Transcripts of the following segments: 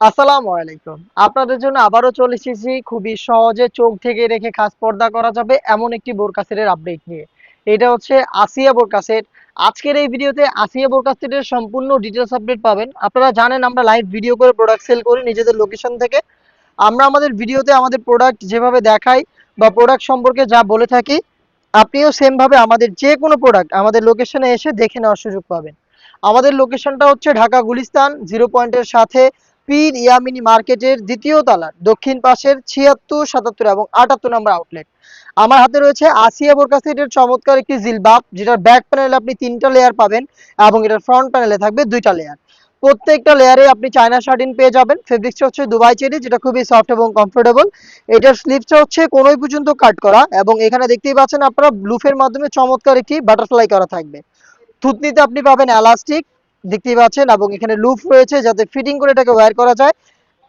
আসসালামু আলাইকুম। আপনাদের জন্য আবারও চলে এসেছি। খুবই সহজে চোখ থেকে রেখে খাস পর্দা করা যাবে এমন একটি বোরকা সেটের আপডেট নিয়ে। এটা হচ্ছে আসিয়া বোরকা আজকের এই ভিডিওতে আসিয়া বোরকা সেটের সম্পূর্ণ ডিটেলস আপডেট পাবেন। আপনারা জানেন, আমরা লাইভ ভিডিও করে প্রোডাক্ট সেল করি নিজেদের লোকেশন থেকে। আমরা আমাদের ভিডিওতে আমাদের প্রোডাক্ট যেভাবে দেখাই বা প্রোডাক্ট সম্পর্কে যা বলে থাকি, আপনিও সেম ভাবে আমাদের যে কোনো প্রোডাক্ট আমাদের লোকেশনে এসে দেখে নেওয়ার সুযোগ পাবেন। আমাদের লোকেশনটা হচ্ছে ঢাকা গুলিস্তান জিরো পয়েন্টের সাথে পীর ইয়ামিনী মার্কেটের দ্বিতীয় তলার দক্ষিণ পাশের ছিয়াত্তর, সাতাত্তর এবং আটাত্তর নম্বর আউটলেট। আমার হাতে রয়েছে আসিয়া বোরকা চমৎকার একটি জিলবাব, যেটার ব্যাক প্যানেলে আপনি তিনটা লেয়ার পাবেন এবং এটার ফ্রন্ট প্যানেলে থাকবে দুইটা লেয়ার প্রত্যেকটা লেয়ারে আপনি চায়না শার্টিন পেয়ে যাবেন। ফেব্রিক্সটা হচ্ছে দুবাই চেরি, যেটা খুবই সফট এবং কমফোর্টেবল এটার স্লিভসটা হচ্ছে কোনোই পর্যন্ত কাট করা এবং এখানে দেখতেই পাচ্ছেন আপনারা ব্লুফের মাধ্যমে চমৎকার একটি বাটারফ্লাই করা থাকবে। থুতনিতে আপনি পাবেন এলাস্টিক দেখতেই পাচ্ছেন, এবং এখানে লুপ রয়েছে যাতে ফিটিং করে এটাকে ওয়্যার করা যায়।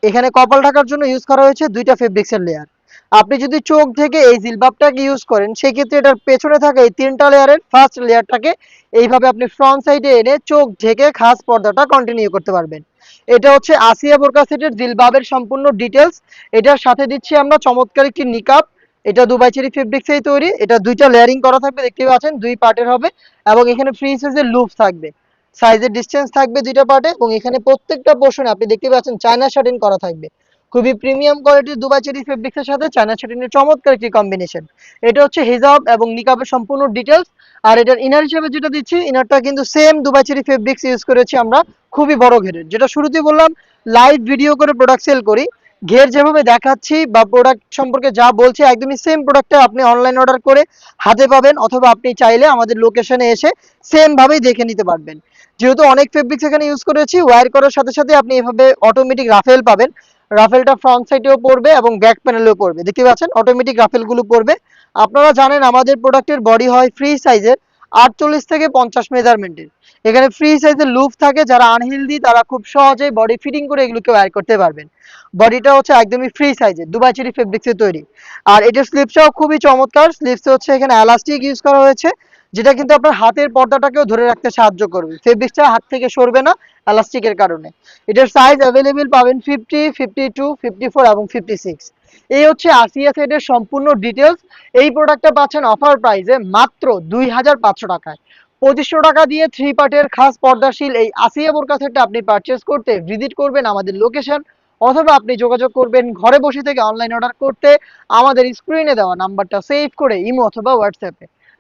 এখানে কপাল ঢাকার জন্য ইউজ করা হয়েছে দুইটা ফেব্রিক্সের লেয়ার আপনি যদি চোখ থেকে এই জিলবাবটাকে ইউজ করেন, সেক্ষেত্রে এটার পেছনে থাকা এই তিনটা লেয়ারের ফার্স্ট লেয়ারটাকে এইভাবে আপনি ফ্রন্ট সাইডে এনে চোখ ঢেকে খাস পর্দাটা কন্টিনিউ করতে পারবেন। এটা হচ্ছে আসিয়া বোরকা সেটের জিলবাবের সম্পূর্ণ ডিটেলস এটার সাথে দিচ্ছি আমরা চমৎকার একটি নিকাপ এটা দুবাই চেরি ফেব্রিক্সেই তৈরি। এটা দুইটা লেয়ারিং করা থাকবে, দেখতেই পাচ্ছেন, দুই পার্টের হবে, এবং এখানে ফ্রি সাইজের লুপ থাকবে। সাইজের ডিসটেন্স থাকবে দুইটা পার্টে এবং এখানে প্রত্যেকটা পোর্শনে আপনি দেখতে পাচ্ছেন চায়না শার্টিন করা থাকবে। খুবই প্রিমিয়াম কোয়ালিটির দুবাই চেরি ফেব্রিক্সের সাথে চায়না শার্টিনের চমৎকার একটি কম্বিনেশন এটা হচ্ছে হিজাব এবং নিকাবের সম্পূর্ণ ডিটেলস আর এটার ইনার হিসেবে যেটা দিচ্ছি ইনারটা কিন্তু same Dubai cherry fabrics use করেছি আমরা। খুবই বড় ঘেরের। যেটা শুরুতেই বললাম লাইভ ভিডিও করে প্রোডাক্ট সেল করি। ঘের যেভাবে দেখাচ্ছি বা প্রোডাক্ট সম্পর্কে যা বলছি, একদমই সেম প্রোডাক্টটা আপনি অনলাইন অর্ডার করে হাতে পাবেন অথবা আপনি চাইলে আমাদের লোকেশনে এসে সেম ভাবেই দেখে নিতে পারবেন। যেহেতু অনেক ফেব্রিক্স এখানে ইউজ করেছি ওয়্যার করার সাথে সাথে আপনি এভাবে অটোমেটিক রাফেল পাবেন। রাফেলটা ফ্রন্ট সাইডেও পড়বে এবং ব্যাক প্যানেলেও পড়বে। দেখতে পাচ্ছেন? অটোমেটিক রাফেলগুলো পড়বে। আপনারা জানেন আমাদের প্রোডাক্টের বডি হয় ফ্রি সাইজের আটচল্লিশ থেকে পঞ্চাশ মেজারমেন্টের এখানে ফ্রি সাইজের লুপ থাকে, যারা আনহেলদি তারা খুব সহজেই বডি ফিটিং করে এগুলোকে ওয়্যার করতে পারবেন। বডিটা হচ্ছে একদমই ফ্রি সাইজের দুবাই চেরি ফেব্রিক্সে তৈরি। আর এটার স্লিপসটাও খুবই চমৎকার স্লিপসে হচ্ছে এখানে এলাস্টিক ইউজ করা হয়েছে। যেটা কিন্তু আপনার হাতের পর্দাটাকেও ধরে রাখতে সাহায্য করবে। ফেব্রিক্সটা হাত থেকে সরবে না এলাস্টিকের কারণে। এটার সাইজ অ্যাভেলেবেল পাবেন fifty fifty two fifty four এবং ফিফটি সিক্স এই হচ্ছে আসিয়া সেটের সম্পূর্ণ ডিটেলস এই প্রোডাক্টটা পাচ্ছেন অফার প্রাইসে মাত্র দুই হাজার পাঁচশো টাকায়। পঁচিশশো টাকা দিয়ে থ্রি পার্টের খাস পর্দাশীল এই আসিয়া বোরকা সেটটা আপনি পারচেস করতে ভিজিট করবেন আমাদের লোকেশন অথবা আপনি যোগাযোগ করবেন ঘরে বসে থেকে অনলাইন অর্ডার করতে। আমাদের স্ক্রিনে দেওয়া নাম্বারটা সেভ করে ইমো অথবা হোয়াটসঅ্যাপে